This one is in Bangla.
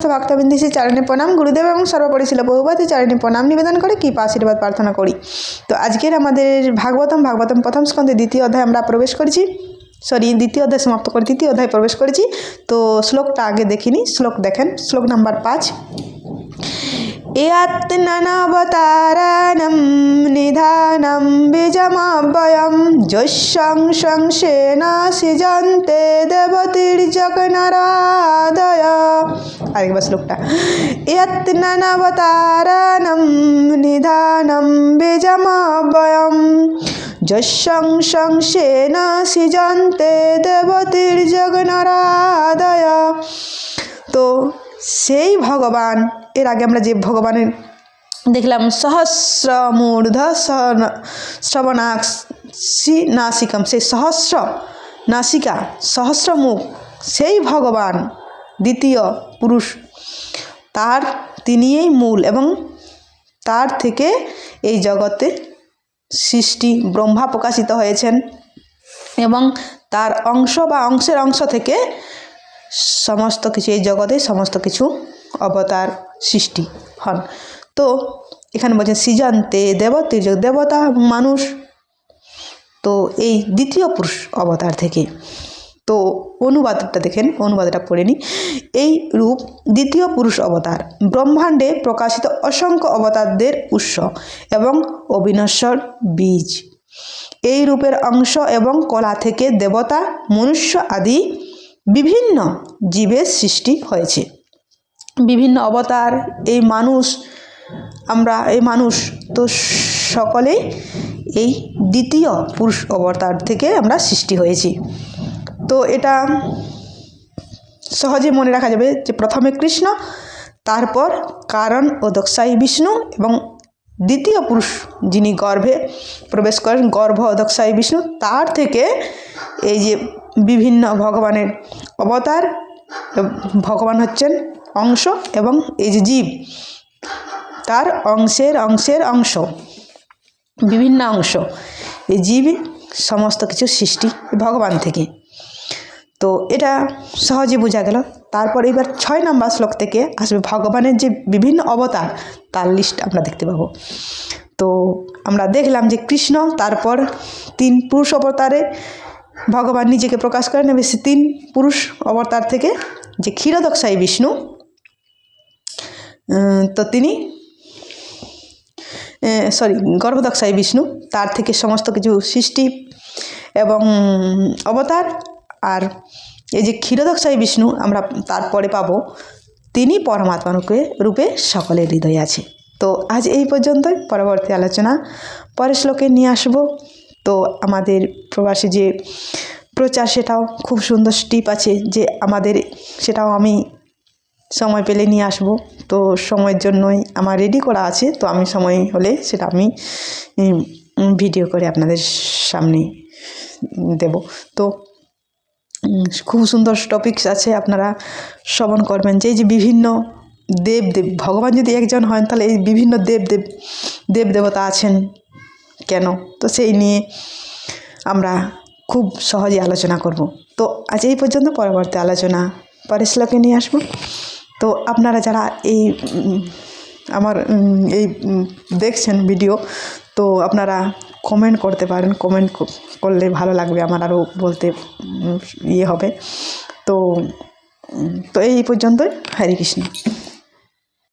ভক্তবৃন্দি শ্রী চারণে প্রণাম, গুরুদেব এবং সর্বোপরি ছিল বহুবাদী চারণে প্রণাম নিবেদন করে কি আশীর্বাদ প্রার্থনা করি। তো আজকের আমাদের ভাগবতম ভাগবতম প্রথম স্কন্ধে দ্বিতীয় অধ্যায় আমরা প্রবেশ করেছি। সরি দ্বিতীয় অধ্যায় সমাপ্ত করে তৃতীয় অধ্যায় প্রবেশ করেছি। তো শ্লোকটা আগে দেখিনি, শ্লোক দেখেন, শ্লোক নাম্বার পাঁচ। ইয়াত্ননবতারাণं নিধাनं বীজমব্যয়ं যশংশংসেন সৃজন্তে দেবতীর্জগনরাদয় আরেকবার শ্লোকটা। ইয়াত্ননবতারাণं নিধাनं বীজমব্যয়ম। যশংশংসেন সৃজন্তে দেবতীর্জগনরাদয় তো সেই ভগবান এর আগে আমরা যে ভগবানের দেখলাম সহস্র মূর্ধ শ্রবণাক্ষি নাসিকম, সেই সহস্র নাসিকা সহস্র মুখ সেই ভগবান, দ্বিতীয় পুরুষ। তার তিনিই মূল এবং তার থেকে এই জগতে সৃষ্টি, ব্রহ্মা প্রকাশিত হয়েছেন এবং তার অংশ বা অংশের অংশ থেকে সমস্ত কিছু, এই জগতে সমস্ত কিছু অবতার সৃষ্টি হন। তো এখানে বলছেন, সৃজন্তে দেবতীর দেবতা মানুষ। তো এই দ্বিতীয় পুরুষ অবতার থেকে। তো অনুবাদটা দেখেন, অনুবাদটা পড়ে নিই। এই রূপ দ্বিতীয় পুরুষ অবতার। ব্রহ্মাণ্ডে প্রকাশিত অসংখ্য অবতারদের উৎস এবং অবিনশ্বর বীজ। এই রূপের অংশ এবং কলা থেকে দেবতা, মনুষ্য আদি বিভিন্ন জীবের সৃষ্টি হয়েছে। বিভিন্ন অবতার, এই মানুষ, আমরা এই মানুষ, তো সকলেই এই দ্বিতীয় পুরুষ অবতার থেকে আমরা সৃষ্টি হয়েছি। তো এটা সহজে মনে রাখা যাবে যে প্রথমে কৃষ্ণ, তারপর কারণ ও দক্ষায়ী বিষ্ণু এবং দ্বিতীয় পুরুষ যিনি গর্ভে প্রবেশ করেন, গর্ভ দক্ষায়ী বিষ্ণু, তার থেকে এই যে বিভিন্ন ভগবানের অবতার, ভগবান হচ্ছেন অংশ এবং এই যে জীব, তার অংশের অংশের অংশ, বিভিন্ন অংশ। এই জীব সমস্ত কিছু সৃষ্টি ভগবান থেকে। তো এটা সহজে বোঝা গেল। তারপর এবার ছয় নম্বর শ্লোক থেকে আসবে ভগবানের যে বিভিন্ন অবতার, তার লিস্ট আমরা দেখতে পাবো। তো আমরা দেখলাম যে কৃষ্ণ, তারপর তিন পুরুষ অবতারে ভগবান নিজেকে প্রকাশ করেন এবং সে তিন পুরুষ অবতার থেকে যে ক্ষীরদক্ষায়ী বিষ্ণু তো তিনি সরি গর্ভদক্ষায়ী বিষ্ণু, তার থেকে সমস্ত কিছু সৃষ্টি এবং অবতার আর এই যে ক্ষীরদক্ষায়ী বিষ্ণু আমরা তারপরে পাবো, তিনি পরমাত্মা রূপে রূপে সকলের হৃদয়ে আছে। তো আজ এই পর্যন্তই, পরবর্তী আলোচনা পরের শ্লোকে নিয়ে আসব। তো আমাদের প্রবাসী যে প্রচার, সেটাও খুব সুন্দর স্টিপ আছে যে আমাদের, সেটাও আমি সময় পেলে নিয়ে আসব। তো সময়ের জন্যই আমার রেডি করা আছে। তো আমি সময় হলে সেটা আমি ভিডিও করে আপনাদের সামনে দেব। তো খুব সুন্দর টপিকস আছে আপনারা শ্রবণ করবেন। যে যে, বিভিন্ন দেব দেব, ভগবান যদি একজন হন, তাহলে এই বিভিন্ন দেব দেব দেব দেবতা আছেন কেন? তো সেই নিয়ে আমরা খুব সহজে আলোচনা করব। তো আজ এই পর্যন্ত, পরবর্তী আলোচনা, পরের শ্লোকে নিয়ে আসব। তো আপনারা যারা এই আমার এই দেখছেন ভিডিও, তো আপনারা কমেন্ট করতে পারেন কমেন্ট করলে ভালো লাগবে, আমার আরও বলতে ইয়ে হবে। তো তো এই পর্যন্তই। হরে কৃষ্ণ।